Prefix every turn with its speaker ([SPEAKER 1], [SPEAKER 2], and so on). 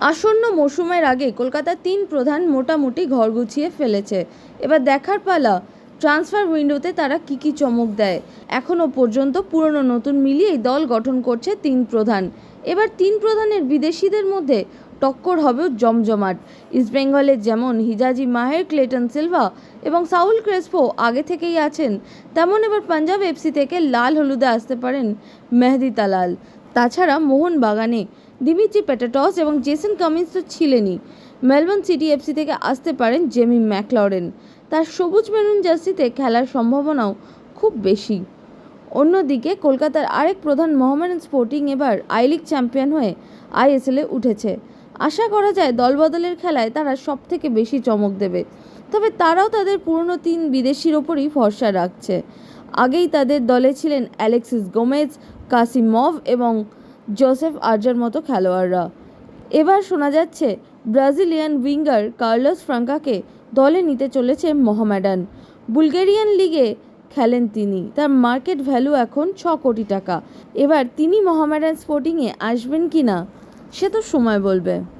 [SPEAKER 1] আসন্ন মৌসুমের আগে কলকাতার তিন প্রধান মোটামুটি ঘর গুছিয়ে ফেলেছে। এবার দেখার পালা, ট্রান্সফার উইন্ডোতে তারা কী কী চমক দেয়? এখনও পর্যন্ত পুরনো নতুন মিলিয়েই দল গঠন করছে তিন প্রধান। এবার তিন প্রধানের বিদেশিদের মধ্যে টক্কর হবেও জমজমাট। ইস্টবেঙ্গলের যেমন হিজাজি মাহের, ক্লেটন সিলভা এবং সাউল ক্রেসপো আগে থেকেই আছেন, তেমন এবার পাঞ্জাব এফসি থেকে লাল হলুদে আসতে পারেন মেহদি তালাল। তাছাড়া মোহনবাগানে দিমিত্রি প্যাটাটস এবং জেসন কামিন্স তো ছিলেনই। মেলবোর্ন সিটি এফসি থেকে আসতে পারেন জেমি ম্যাকলরেন। তার সবুজ মেরুন জার্সিতে খেলার সম্ভাবনাও খুব বেশি। অন্যদিকে কলকাতার আরেক প্রধান মোহামেডান স্পোর্টিং এবার আই লিগ চ্যাম্পিয়ন হয়ে আইএসএলে উঠেছে। আশা করা যায় দলবদলের খেলায় তারা সব থেকে বেশি চমক দেবে। তবে তারাও তাদের পুরনো তিন বিদেশির ওপরই ভরসা রাখছে। আগেই তাদের দলে ছিলেন অ্যালেক্সিস গোমেজ, কাসিমভ এবং জোসেফ আর্জার মতো খেলোয়াড়রা। এবার শোনা যাচ্ছে, ব্রাজিলিয়ান উইঙ্গার কার্লোস ফ্রাঙ্কাকে দলে নিতে চলেছে মোহামেডান। বুলগেরিয়ান লিগে খেলেন তিনি। তার মার্কেট ভ্যালু এখন ছ কোটি টাকা। এবার তিনি মোহামেডান স্পোর্টিংয়ে আসবেন কি না সে তো সময় বলবে।